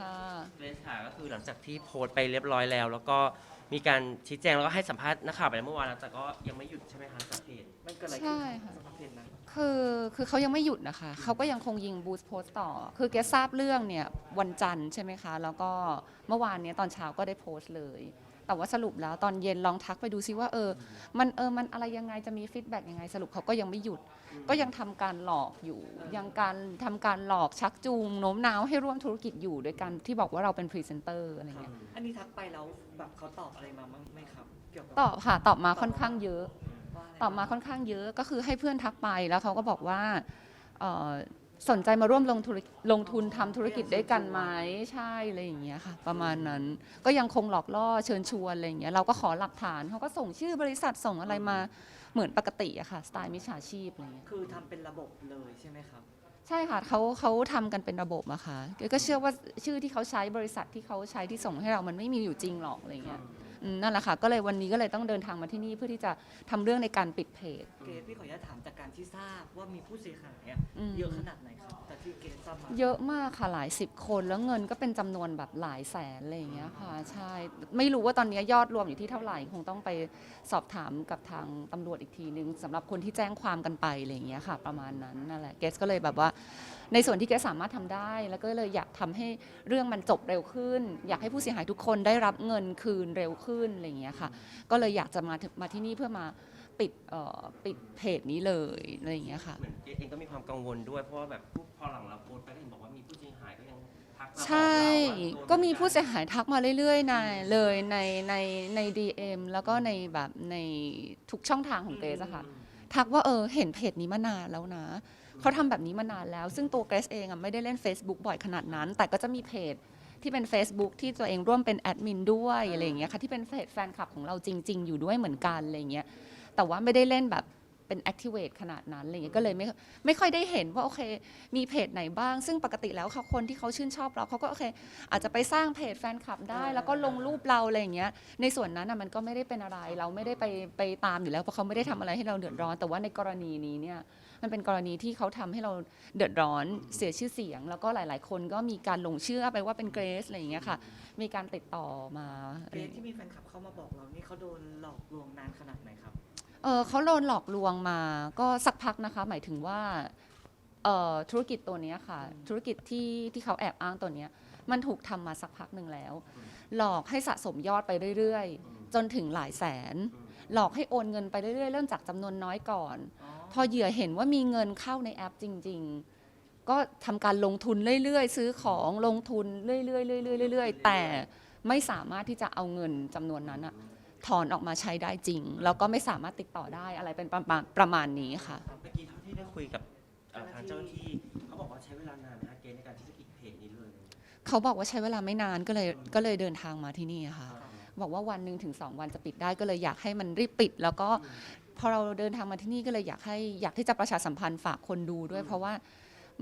ค่ะเรสค่ะก็คือหลังจากที่โพสต์ไปเรียบร้อยแล้ว แล้วก็มีการชี้แจงแล้วก็ให้สัมภาษณ์นักข่าวไปเมื่อวานแล้วแต่ก็ยังไม่หยุดใช่ไหมคะจากเพจมันเกิดอะไรใช่ขึ้นค่ะ สำหรับเพจนั้นคือคือเขายังไม่หยุดนะคะเขาก็ยังคงยิงบูสต์โพสต์ต่อ คือแกทราบเรื่องเนี่ยวันจันทร์ใช่ไหมคะ แล้วก็เมื่อวานเนี้ยตอนเช้าก็ได้โพสต์เลย แต่ว่าสรุปแล้วตอนเย็นลองทักไปดูซิว่าเออ มันเออมันอะไรยังไงจะมีฟีดแบ็กยังไงสรุปเขาก็ยังไม่หยุด ก็ยังทำการหลอกอยู่ ยังการทำการหลอกชักจูงโน้มน้าวให้ร่วมธุรกิจอยู่โดยการที่บอกว่าเราเป็นพรีเซนเตอร์อะไรเงี้ยอันนี้ทักไปแล้วแบบเขาตอบอะไรมาบ้างไหมครับ เกี่ยวกับตอบค่ะตอบมาค่อนข้างเยอะ ว่าะไรตอบมาค่อนข้างเยอะก็คือให้เพื่อนทักไปแล้วเขาก็บอกว่าเอ่อ สนใจมาร่วมลงทุนลงทุนทำธุรกิจด้วยกันไหมใช่อะไรอย่างเงี้ยค่ะ ประมาณนั้นก็ยังคงหลอกล่อเชิญชวนอะไรอย่างเงี้ยเราก็ขอหลักฐานเขาก็ส่งชื่อบริษัทส่งอะไรมาเหมือนปกติอะค่ะสไตล์มิจฉาชีพอะไรเงี้ย คือทำเป็นระบบเลยใช่ไหมครับ ใช่ค่ะเขาเขาทำกันเป็นระบบอะค่ะก็เชื่อว่าชื่อที่เขาใช้บริษัทที่เขาใช้ที่ส่งให้เรามันไม่มีอยู่จริงหรอกอะไรเงี้ย อืมนั่นแหละค่ะก็เลยวันนี้ก็เลยต้องเดินทางมาที่นี่เพื่อที่จะทำเรื่องในการปิดเพจ เกรดพี่ขออนุญาตถามจากการที่ทราบว่ามีผู้เสียหายอะอืม เยอะขนาดไหนครับแต่ที่เกรดทราบมา เยอะมากค่ะหลายสิบคนแล้วเงินก็เป็นจำนวนแบบหลายแสนอะไรอย่างเงี้ยค่ะใช่ไม่รู้ว่าตอนนี้ยอดรวมอยู่ที่เท่าไหร่คงต้องไปสอบถามกับทางตำรวจอีกทีนึงสำหรับคนที่แจ้งความกันไปอะไรอย่างเงี้ยค่ะ ประมาณนั้นนั่นแหละเกสก็เลยแบบว่า ในส่วนที่เกสสามารถทำได้ แล้วก็เลยอยากทำให้เรื่องมันจบเร็วขึ้น อยากให้ผู้เสียหายทุกคนได้รับเงินคืนเร็วขึ้นอะไรอย่างเงี้ยค่ะ ก็เลยอยากจะมาถึงมาที่นี่เพื่อมาปิดเอ่อปิดเพจนี้เลยอะไรอย่างเงี้ยค่ะ เหมือนเกรซเองก็มีความกังวลด้วยเพราะว่าแบบพอหลังเราโพสต์ไปก็เห็นบอกว่ามีผู้เสียหายก็ยังทักมาบอกเราใช่ว่าโดนก็มีผู้เสียหายทักมาเรื่อยๆในเลยในในใน DM แล้วก็ในแบบในทุกช่องทางของเกรซอะค่ะ ทักว่าเออเห็นเพจนี้มานานแล้วนะ เขาทำแบบนี้มานานแล้ว ซึ่งตัวเกรซเองอะไม่ได้เล่น Facebook บ่อยขนาดนั้น แต่ก็จะมีเพจ ที่เป็น Facebook ที่ตัวเองร่วมเป็นแอดมินด้วยอะไรอย่างเงี้ยค่ะที่เป็นเพจแฟนคลับของเราจริง ๆ อยู่ด้วยเหมือนกันอะไรอย่างเงี้ยแต่ว่าไม่ได้เล่นแบบ เป็น activate ขนาดนั้นอะไรเงี้ยก็เลยไม่ไม่ค่อยได้เห็นว่าโอเค มีเพจไหนบ้าง ซึ่งปกติแล้วเขาคนที่เขาชื่นชอบเราเขาก็โอเค อาจจะไปสร้างเพจแฟนคลับได้ แล้วก็ลงรูปเราอะไรอย่างเงี้ยในส่วนนั้นน่ะมันก็ไม่ได้เป็นอะไร เราไม่ได้ไปไปตามอยู่แล้วเพราะเขาไม่ได้ทำอะไรให้เราเดือดร้อน แต่ว่าในกรณีนี้เนี่ยมันเป็นกรณีที่เขาทำให้เราเดือดร้อนเสียชื่อเสียง แล้วก็หลาย ๆ คนก็มีการหลงเชื่อไปว่าเป็นเกรซอะไรอย่างเงี้ยค่ะ มีการติดต่อมาอะเกไรรอดย่างที่เงี้ยมีแฟนคลับเข้ามาบอกเรานี่เขาโดนหลอกลวงนานขนาดไหนครับ เออเขาโดนหลอกลวงมาก็สักพักนะคะ หมายถึงว่าเอ่อธุรกิจตัวเนี้ยค่ะ ธุรกิจที่ที่เขาแอบอ้างตัวเนี้ย มันถูกทำมาสักพักหนึ่งแล้ว หลอกให้สะสมยอดไปเรื่อยๆ จนถึงหลายแสน หลอกให้โอนเงินไปเรื่อยๆ เริ่มจากจำนวนน้อยก่อนอ๋อพอเหยื่อเห็นว่ามีเงินเข้าในแอปจริง ๆ ก็ทำการลงทุนเรื่อยๆ ซื้อของลงทุนเรื่อยๆเรื่อยๆเรื่อยๆแต่ไม่สามารถที่จะเอาเงินจำนวนนั้นอะ ถอนออกมาใช้ได้จริง แล้วก็ไม่สามารถติดต่อได้อะไรเป็นประมาณประมาณนี้ค่ะ เมื่อกี้เท่าที่ได้คุยกับเอ่อทางเจ้าหน้าที่เขาบอกว่าใช้เวลานานนะเกรซในการที่จะปิดเพจนี้เลยเขาบอกว่าใช้เวลาไม่นานก็เลยก็เลยเดินทางมาที่นี่ค่ะ บอกว่าวันหนึ่งถึงสองวันจะปิดได้ก็เลยอยากให้มันรีบปิด แล้วก็พอเราเดินทางมาที่นี่ก็เลยอยากให้อยากที่จะประชาสัมพันธ์ฝากคนดูด้วย เพราะว่า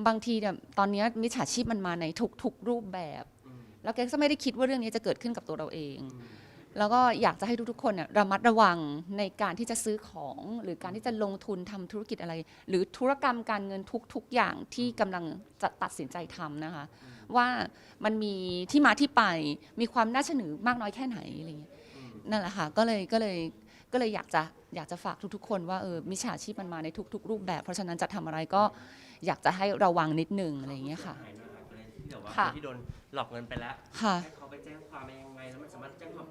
บางทีเนี่ยตอนเนี้ยมิจฉาชีพมันมาในทุกๆรูปแบบ อืมแล้วแกก็ไม่ได้คิดว่าเรื่องนี้จะเกิดขึ้นกับตัวเราเอง อืม แล้วก็อยากจะให้ทุกๆคนเนี่ยระมัดระวังในการที่จะซื้อของ หรือการที่จะลงทุนทำธุรกิจอะไร หรือธุรกรรมการเงินทุกๆอย่างที่กำลังจะตัดสินใจทำนะคะ ว่ามันมีที่มาที่ไปมีความน่าเชื่อถือมากน้อยแค่ไหนอะไรเงี้ยอืมนั่นแหละค่ะก็เลยก็เลยก็เลยอยากจะอยากจะฝากทุกๆ คนว่าเออมิจฉาชีพมันมาในทุก ๆ รูปแบบ เพราะฉะนั้นจะทำอะไรก็อยากจะให้ระวังนิดนึงอะไรอย่างเงี้ยค่ะ หายหน้าไปเลยที่แบบว่าค่ะคนที่โดนหลอกเงินไปแล้วค่ะ ให้เขา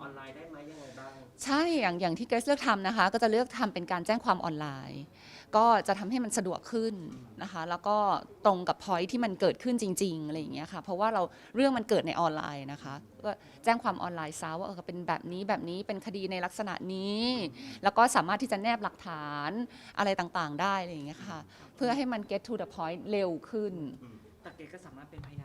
ออนไลน์ได้ไหมยังไงบ้าง ใช่อย่างอย่างที่เกรซเลือกทำนะคะ ก็จะเลือกทำเป็นการแจ้งความออนไลน์ ก็จะทำให้มันสะดวกขึ้นนะคะ แล้วก็ตรงกับพอยที่มันเกิดขึ้นจริงๆอะไรอย่างเงี้ยค่ะ เพราะว่าเราเรื่องมันเกิดในออนไลน์นะคะ ก็แจ้งความออนไลน์ซะว่าเออเป็นแบบนี้แบบนี้เป็นคดีในลักษณะนี้ แล้วก็สามารถที่จะแนบหลักฐานอะไรต่างๆ ได้อะไรอย่างเงี้ยค่ะ เพื่อให้มัน get to the point เร็วขึ้น แต่เกรดก็สามารถเป็นพยาน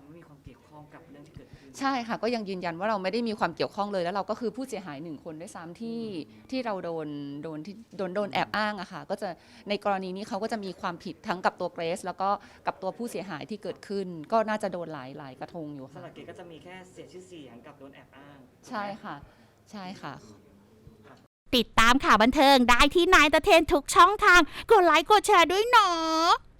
เพราะไม่เราไม่มีความเกี่ยวข้องกับเรื่องที่เกิดขึ้นใช่ค่ะก็ยังยืนยันว่าเราไม่ได้มีความเกี่ยวข้องเลยแล้วเราก็คือผู้เสียหายหนึ่งคนด้วยซ้ำที่ที่เราโดนโดนที่โดนโดนแอบอ้างอะค่ะก็จะในกรณีนี้เขาก็จะมีความผิดทั้งกับตัวเกรซแล้วก็กับตัวผู้เสียหายที่เกิดขึ้น ก็น่าจะโดนหลายหลายกระทงอยู่สำค่ะหรับเกรดก็จะมีแค่เสียชื่อเสียงกับโดนแอบอ้าง ใช่ค่ะใช่ค่ะ ติดตามข่าวบันเทิงได้ที่นายตะเทนทุกช่องทาง กดไลค์กดแชร์ด้วยเนาะ